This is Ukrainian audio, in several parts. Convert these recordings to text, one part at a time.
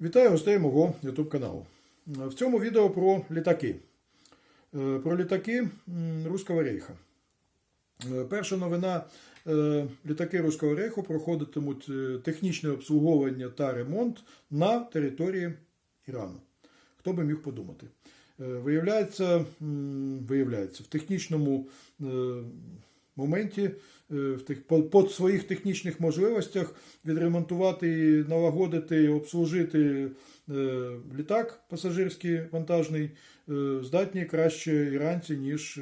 Вітаю гостей мого YouTube каналу. В цьому відео про літаки. Е, Про літаки Руського рейха. Е, Перша новина: е, літаки Руського рейху проходитимуть технічне обслуговування та ремонт на території Ірану. Хто би міг подумати? Виявляється, виявляється в технічному моменті, е, в тих, по, своїх технічних можливостях відремонтувати, налагодити, обслужити е, літак пасажирський вантажний е, здатні краще іранці, ніж,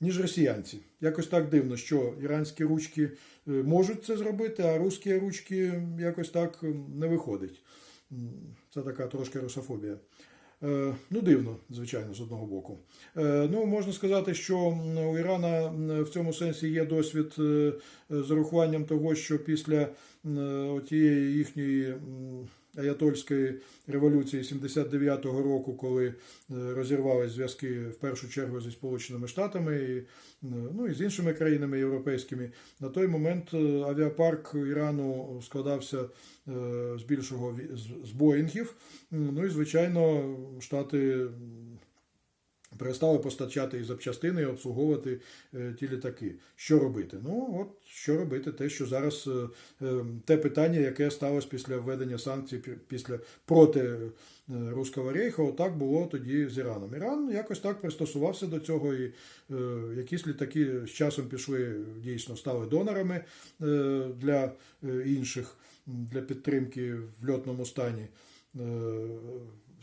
ніж росіянці. Якось так дивно, що іранські ручки можуть це зробити, а русські ручки якось так не виходить. Це така трошки русофобія. Е, Ну, дивно, звичайно, з одного боку. Е, Ну, можна сказати, що у Ірана в цьому сенсі є досвід е, з урахуванням того, що після тієї їхньої аятольської революції 79-го року, коли е, розірвались зв'язки в першу чергу зі Сполученими Штатами і, е, ну, і з іншими країнами європейськими, на той момент е, авіапарк Ірану складався з більшого з Боїнгів. Ну і звичайно, Штати перестали постачати і запчастини, і обслуговувати е, ті літаки. Що робити? Ну, от що робити, те, що зараз е, е, те питання, яке сталося після введення санкцій після проти Руського рейха, отак було тоді з Іраном. Іран якось так пристосувався до цього, і якісь літаки з часом пішли, дійсно стали донорами для інших для підтримки в льотному стані.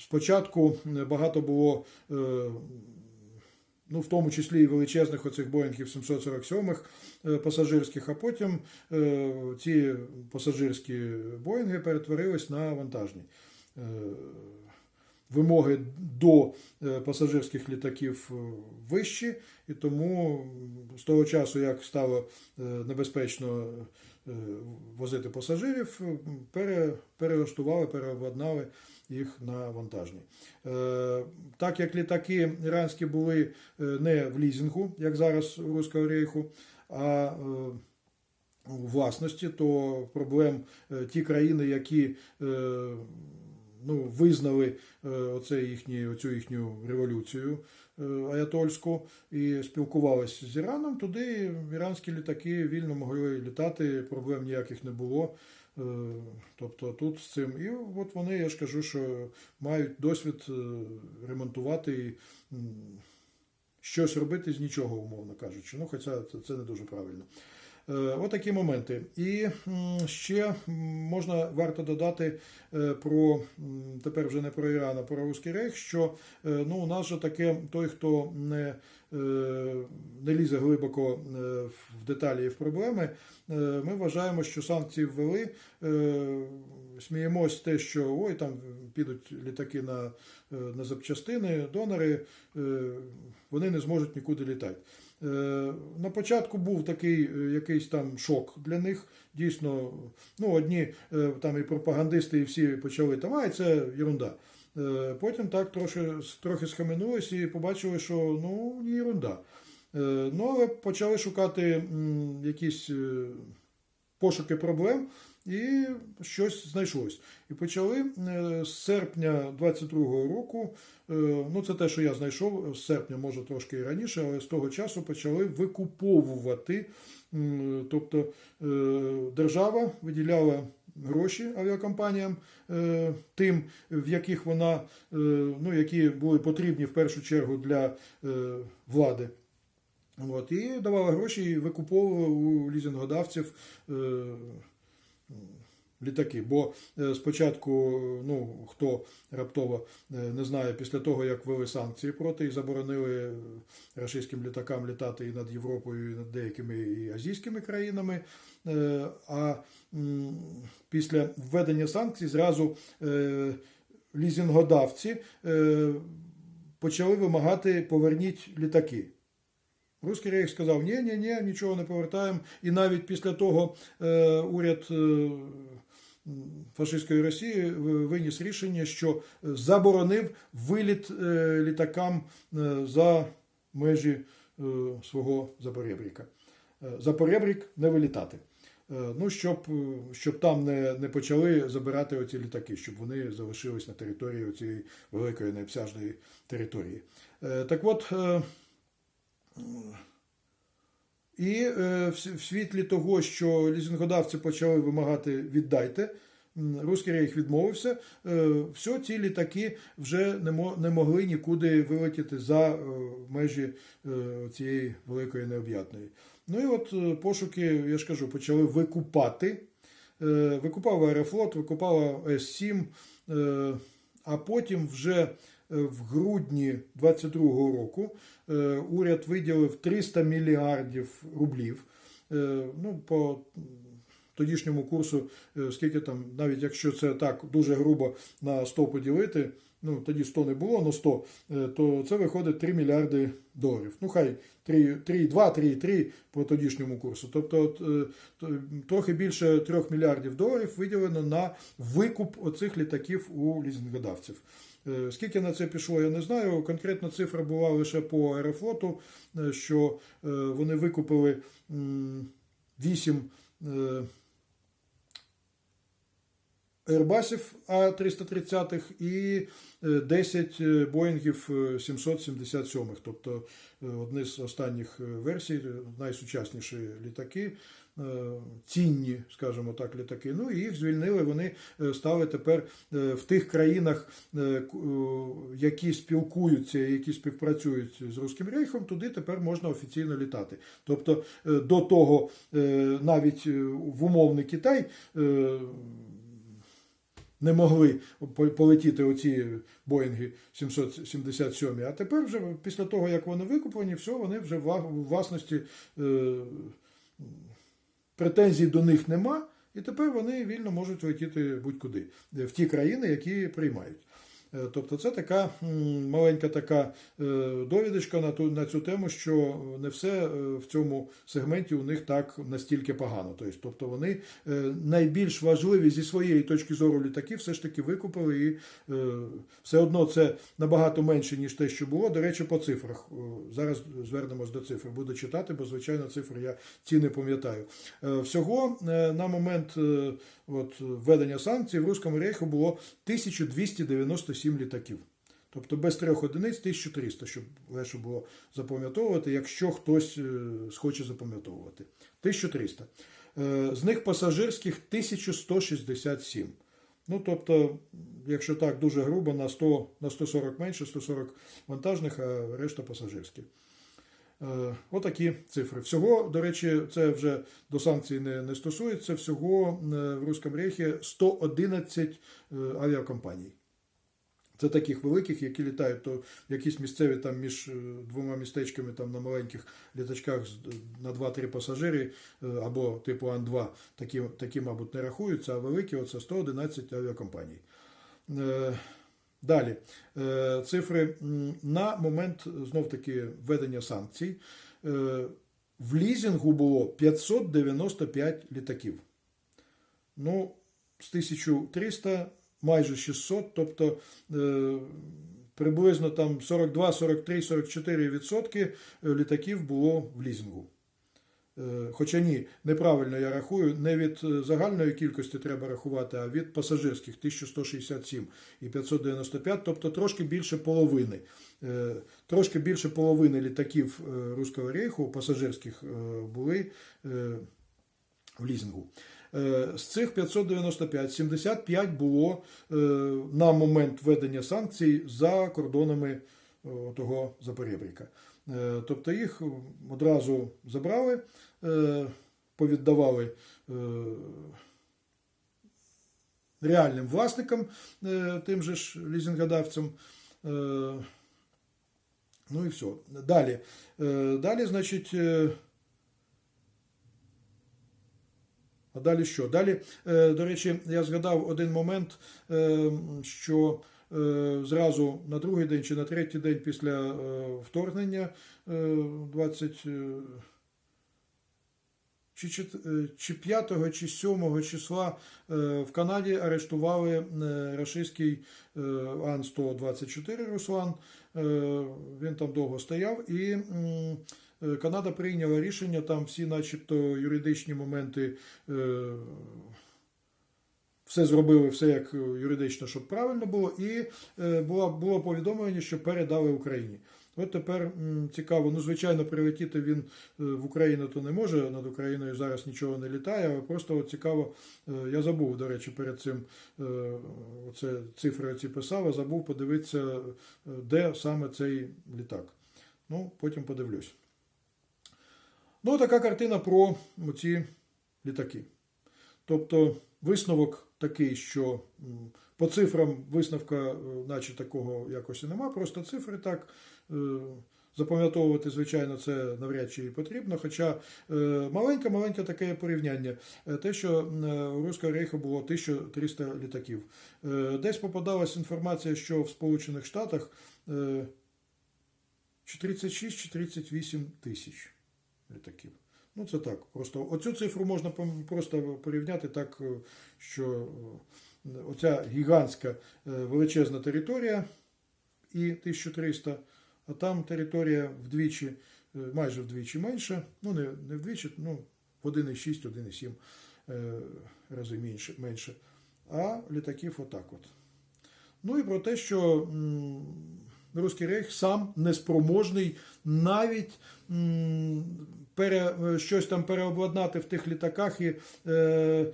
Спочатку багато було, е, ну, в тому числі і величезних оцих Боїнгів 747 е, пасажирських, а потім е, ці пасажирські Боїнги перетворились на вантажні. Вимоги до пасажирських літаків вищі, і тому з того часу, як стало небезпечно возити пасажирів, е, пере, перелаштували, переобладнали їх на вантажні. Е, Так як літаки іранські були е, не в лізингу, як зараз у Руського рейху, а е, у власності, то проблем е, ті країни, які е, ну, визнали е, оце їхні, оцю їхню революцію е, аятольську і спілкувалися з Іраном, туди іранські літаки вільно могли літати, проблем ніяких не було. Е, Тобто тут з цим. І от вони, я ж кажу, що мають досвід е, ремонтувати і щось робити з нічого, умовно кажучи. Ну, хоча це не дуже правильно. Е, Отакі моменти. І ще можна варто додати е, про тепер вже не про Іран, а про Руський Рейх, що е, ну, у нас же таке той, хто не, не лізе глибоко в деталі і в проблеми, ми вважаємо, що санкції ввели. Сміємось те, що ой, там підуть літаки на, е, на запчастини, донори, е, вони не зможуть нікуди літати. Е, На початку був такий якийсь там шок для них. Дійсно, ну одні там і пропагандисти, і всі почали там, ай, це ерунда. Потім так трохи, трохи схаменулись і побачили, що ну ерунда. Ну, але почали шукати якісь пошуки проблем, і щось знайшлось. І почали е, з серпня 22-го року, е, ну це те, що я знайшов, з серпня, може трошки і раніше, але з того часу почали викуповувати. Тобто е, держава виділяла гроші авіакомпаніям е, тим, в яких вона, е, ну, які були потрібні в першу чергу для е, влади. От, і давали гроші і викуповували у лізингодавців е, літаки. Бо е, спочатку, ну, хто раптово е, не знає, після того, як ввели санкції проти і заборонили російським літакам літати і над Європою, і над деякими і азійськими країнами. е, А після введення санкцій зразу е, лізингодавці е, почали вимагати поверніть літаки. Руський рейх сказав, ні, ні, ні, нічого не повертаємо. І навіть після того е, уряд е, фашистської Росії виніс рішення, що заборонив виліт е, літакам е, за межі е, свого Запорєбріка. Е, Запорєбрік не вилітати. Е, Ну, щоб, щоб там не, не почали забирати оці літаки, щоб вони залишились на території цієї великої необсяжної території. Е, Так от, і е, в світлі того, що лізингодавці почали вимагати віддайте, Руський рейх відмовився, е, все, ці літаки вже не, могли нікуди вилетіти за е, межі цієї великої необ'ятної. Ну і от пошуки, я ж кажу, почали викупати. Викупав Аерофлот, викупала С-7, е, а потім вже в грудні 22-го року е, уряд виділив 300 мільярдів рублів. Е, Ну, по тодішньому курсу, е, скільки там, навіть якщо це так дуже грубо на 100 поділити, ну тоді 100 не було, але 100, е, то це виходить 3 мільярди доларів. Ну, хай 3,2, 3,3 по тодішньому курсу. Тобто е, трохи більше 3 мільярдів доларів виділено на викуп оцих літаків у лізингодавців. Е, Скільки на це пішло, я не знаю. Конкретна цифра була лише по аерофлоту, що вони викупили 8 Airbusів А330 і е, 10 е, Боїнгів е, 777, тобто е, одні з останніх версій, найсучасніші літаки, цінні, скажімо так, літаки. Ну і їх звільнили. Вони стали тепер в тих країнах, які спілкуються, які співпрацюють з Руським Рейхом, туди тепер можна офіційно літати. Тобто до того навіть в умовний Китай. Не могли полетіти оці Боїнги 777, а тепер вже після того, як вони викуплені, все, вони вже в власності е, претензій до них нема, і тепер вони вільно можуть летіти будь-куди в ті країни, які приймають. Е, Тобто це така маленька така е, довідочка на ту на цю тему, що не все е, в цьому сегменті у них так настільки погано. Тобто, тобто вони найбільш важливі зі своєї точки зору літаки все ж таки викупили, і все одно це набагато менше, ніж те, що було. До речі, по цифрах. Зараз звернемось до цифр. Буду читати, бо звичайно цифри я ці не пам'ятаю. Всього на момент от, введення санкцій в Руському рейху було 1297 літаків. Тобто без трьох одиниць 1300, щоб легше було запам'ятовувати, якщо хтось е, схоче запам'ятовувати. 1300. Е, З них пасажирських 1167. Ну, тобто, якщо так дуже грубо, на 100, на 140 менше, 140 вантажних, а решта пасажирські. Е, Отакі цифри. Всього, до речі, це вже до санкцій не, не стосується. Всього в Руському Рейхі 111 е, авіакомпаній. Це таких великих, які літають то якісь місцеві там між е, двома містечками там на маленьких літачках на 2-3 пасажири е, або типу Ан-2, такі, такі, мабуть, не рахуються, а великі оце 111 авіакомпаній. Е, Далі Е, цифри на момент знов таки введення санкцій. е, В лізінгу було 595 літаків. Ну, з 1300 майже 600, тобто е, приблизно там 42, 43, 44 відсотки літаків було в лізингу. Е, Хоча ні, неправильно я рахую, не від е, загальної кількості треба рахувати, а від пасажирських 1167 і 595, тобто трошки більше половини. Е, Трошки більше половини літаків е, Руського рейху пасажирських е, були е, в лізингу. Е, З цих 595, 75 було е, на момент введення санкцій за кордонами е, того Запорєбріка. Тобто їх одразу забрали, повіддавали реальним власникам, тим же ж лізингодавцям. Е, Ну і все. Далі. Далі, значить. е, А далі що? Далі, е, до речі, я згадав один момент, е, що е, зразу на другий день чи на третій день після вторгнення е, 20. е, Чи, чи 5 чи 7 числа в Канаді арештували рашистський е, Ан-124 Руслан. Він там довго стояв і Канада прийняла рішення, там всі, начебто, юридичні моменти. е, Все зробили, все як е, юридично, щоб правильно було, і е, було, було повідомлення, що передали Україні. От тепер цікаво, ну звичайно, прилетіти він е, в Україну то не може. Над Україною зараз нічого не літає, але просто от цікаво. е, Я забув, до речі, перед цим е, оце цифри ці писав, забув подивитися, е, де саме цей літак. Ну, потім подивлюсь. Ну, така картина про ці літаки. Тобто висновок такий, що по цифрам висновка, е, наче такого якось нема, просто цифри так. е, Запам'ятовувати, звичайно, це навряд чи потрібно. Хоча е, маленьке-маленьке таке порівняння. Те, що у Руського рейху було 1300 літаків. Десь попадалась інформація, що в Сполучених Штатах е, 36, чи 38 тисяч літаків. Ну, це так. Просто оцю цифру можна просто порівняти так, е, що е, оця гігантська е, величезна територія і 1300, а там територія вдвічі, майже вдвічі менша. Ну, не, не вдвічі, ну, в 1,6, 1,7 е, рази менше, менше. А літаків отак от. Ну і про те, що Руський рейх сам неспроможний навіть пере, щось там переобладнати в тих літаках і е,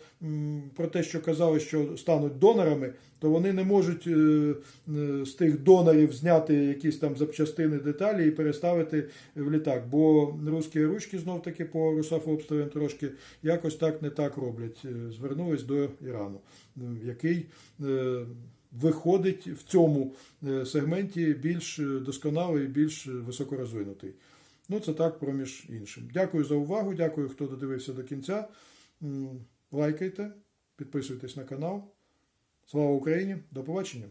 про те, що казали, що стануть донорами, то вони не можуть е, е, з тих донорів зняти якісь там запчастини, деталі і переставити в літак. Бо русські ручки знов таки по русофобствам трошки якось так не так роблять. Е, Звернулись до Ірану, який е, виходить в цьому е, сегменті більш е, досконалий, більш е, високорозвинутий. Ну, це так проміж іншим. Дякую за увагу. Дякую, хто додивився до кінця. Лайкайте, підписуйтесь на канал. Слава Україні! До побачення!